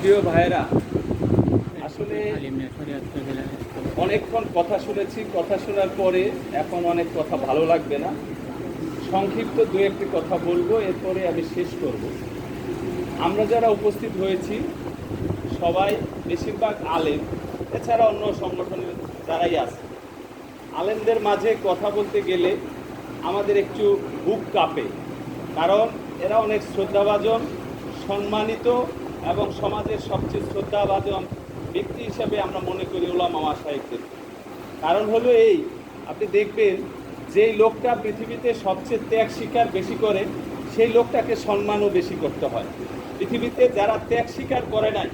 প্রিয় ভাইয়েরা আসলে অনেকক্ষণ কথা শুনেছি কথা শোনার পরে এখন অনেক কথা ভালো লাগবে না। সংক্ষিপ্ত দু একটি কথা বলব এরপরে আমি শেষ করব। আমরা যারা উপস্থিত হয়েছি সবাই বেশিরভাগ আলেম এছাড়া অন্য সংগঠনের যারাই আছে। আলেমদের মাঝে কথা বলতে গেলে আমাদের একটু বুক কাঁপে কারণ এরা অনেক শ্রদ্ধাভাজন সম্মানিত এবং সমাজের সবচেয়ে শ্রদ্ধাভাজন ব্যক্তি হিসাবে আমরা মনে করি ওলা মামা সাহেবদের কারণ হলো এই, আপনি দেখবেন যেই লোকটা পৃথিবীতে সবচেয়ে ত্যাগ স্বীকার বেশি করে, সেই লোকটাকে সম্মানও বেশি করতে হয়। পৃথিবীতে যারা ত্যাগ স্বীকার করে নাই,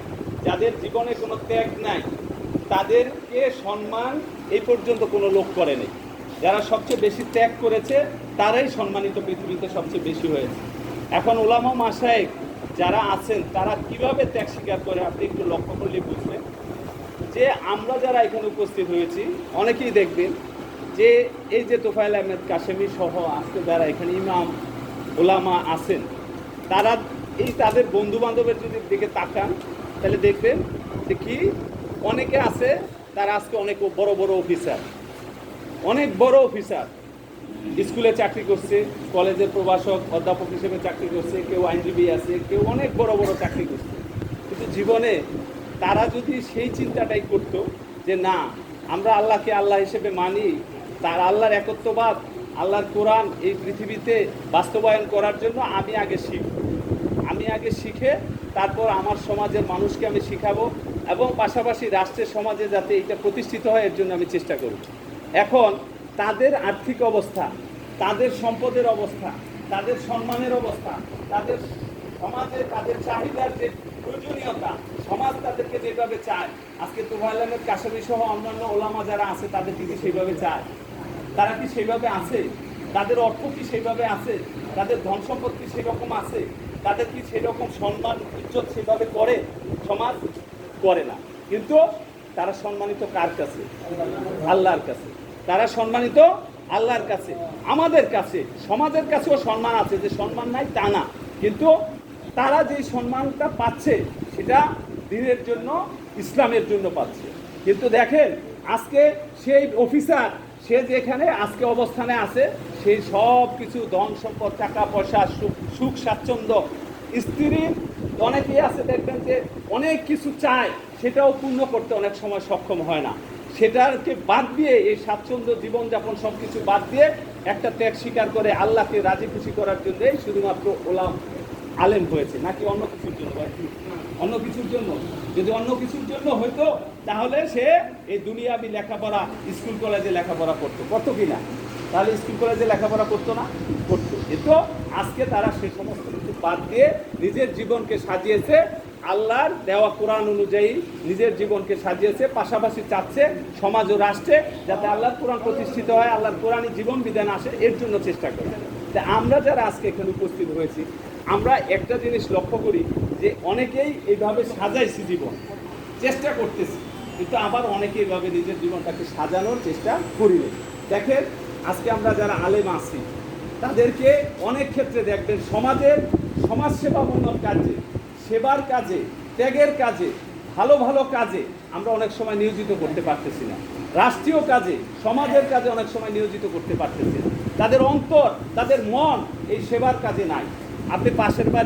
যাদের জীবনে কোনো ত্যাগ নাই, তাদেরকে সম্মান এই পর্যন্ত কোনো লোক করেনি যারা সবচেয়ে বেশি ত্যাগ করেছে, তারাই সম্মানিত পৃথিবীতে সবচেয়ে বেশি হয়েছে। এখন ওলামা মাসায়েক যারা আছেন, তারা কীভাবে ত্যাগ স্বীকার করে আপনি একটু লক্ষ্য করলে বুঝবেন যে আমরা যারা এখানে উপস্থিত হয়েছি, অনেকেই দেখবেন যে এই যে তোফায়েল আহমেদ কাশেমি সহ আজকে যারা এখানে ইমাম, ওলামা আছেন, তারা এই তাদের বন্ধু বান্ধবের যদি দিকে তাকান, তাহলে দেখবেন যে কি অনেকে আছে, তারা আজকে অনেক বড় বড় অফিসার অনেক বড় অফিসার স্কুলে চাকরি করছে, কলেজের প্রভাষক, অধ্যাপক হিসেবে চাকরি করছে, কেউ আইনজীবী আছে, কেউ অনেক বড় বড় চাকরি করছে। কিন্তু জীবনে তারা যদি সেই চিন্তাটাই করতো যে না, আমরা আল্লাহকে আল্লাহ হিসেবে মানি, তার আল্লাহর একত্ববাদ, আল্লাহর কোরআন এই পৃথিবীতে বাস্তবায়ন করার জন্য আমি আগে শিখব আমি আগে শিখে তারপর আমার সমাজের মানুষকে আমি শিখাবো এবং পাশাপাশি রাষ্ট্রের সমাজে যাতে এটা প্রতিষ্ঠিত হয়, এর জন্য আমি চেষ্টা করব। এখন তাদের আর্থিক অবস্থা, তাদের সম্পদের অবস্থা, তাদের সম্মানের অবস্থা, তাদের সমাজে তাদের চাহিদার যে প্রয়োজনীয়তা, সমাজ তাদেরকে যেভাবে চায়। আজকে তোহাইলামের কাশাবি সহ অন্যান্য ওলামা যারা আছে, তাদেরকে কি সেইভাবে চায়? তারা কি সেইভাবে আছে? তাদের অর্থ কি সেইভাবে আছে? তাদের ধন সম্পদ কি সেরকম আছে? তাদের কি সেরকম সম্মান, ইজ্জত সেভাবে করে? সমাজ করে না। কিন্তু তারা সম্মানিত কার কাছে? আল্লাহর কাছে। তারা সম্মানিত আল্লাহর কাছে, আমাদের কাছে, সমাজের কাছেও সম্মান আছে, যে সম্মান নাই তা না। কিন্তু তারা যে সম্মানটা পাচ্ছে, সেটা দিনের জন্য, ইসলামের জন্য পাচ্ছে। কিন্তু দেখেন, আজকে সেই অফিসার, সে যেখানে আজকে অবস্থানে আছে, সেই সব কিছু, ধন সম্পদ, টাকা পয়সা, সুখ স্বাচ্ছন্দ্য স্ত্রীর অনেকেই আছে দেখবেন যে অনেক কিছু চায়, সেটাও পূর্ণ করতে অনেক সময় সক্ষম হয় না। সেটাকে বাদ দিয়ে এই স্বাচ্ছন্দ্য জীবনযাপন সব কিছু বাদ দিয়ে একটা ত্যাগ স্বীকার করে আল্লাহকে রাজি খুশি করার জন্যই শুধুমাত্র ওলাম আলেম হয়েছে। নাকি অন্য কিছুর জন্য? অন্য কিছুর জন্য? যদি অন্য কিছুর জন্য হইতো, তাহলে সে এই দুনিয়াবি লেখাপড়া, স্কুল কলেজে লেখাপড়া করতো। করতো কি না? তাহলে স্কুল কলেজে লেখাপড়া করতো না? করতো। কিন্তু আজকে তারা সে সমস্ত কিছু বাদ দিয়ে নিজের জীবনকে সাজিয়েছে। আল্লাহর দেওয়া কোরআন অনুযায়ী নিজের জীবনকে সাজিয়েছে, পাশাপাশি চাচ্ছে সমাজ ও রাষ্ট্রে যাতে আল্লাহর কোরআন প্রতিষ্ঠিত হয়, আল্লাহর কোরআনই জীবন বিধান আসে, এর জন্য চেষ্টা করি। তা আমরা যারা আজকে এখানে উপস্থিত হয়েছি, আমরা একটা জিনিস লক্ষ্য করি যে অনেকেই এইভাবে সাজাইছি জীবন, চেষ্টা করতেছি, কিন্তু আবার অনেকে এইভাবে নিজের জীবনটাকে সাজানোর চেষ্টা করি দেখেন, আজকে আমরা যারা আলেম আছি, তাদেরকে অনেক ক্ষেত্রে দেখবেন সমাজের সমাজসেবামূলক কাজে সেবার কাজে, ত্যাগের কাজে, ভালো ভালো কাজে আমরা অনেক সময় নিয়োজিত করতে পারতেছি না। রাষ্ট্রীয় কাজে, সমাজের কাজে অনেক সময় নিয়োজিত করতে পারতেছি না। তাদের অন্তর, তাদের মন এই সেবার কাজে নাই। আপনি পাশের বাড়ি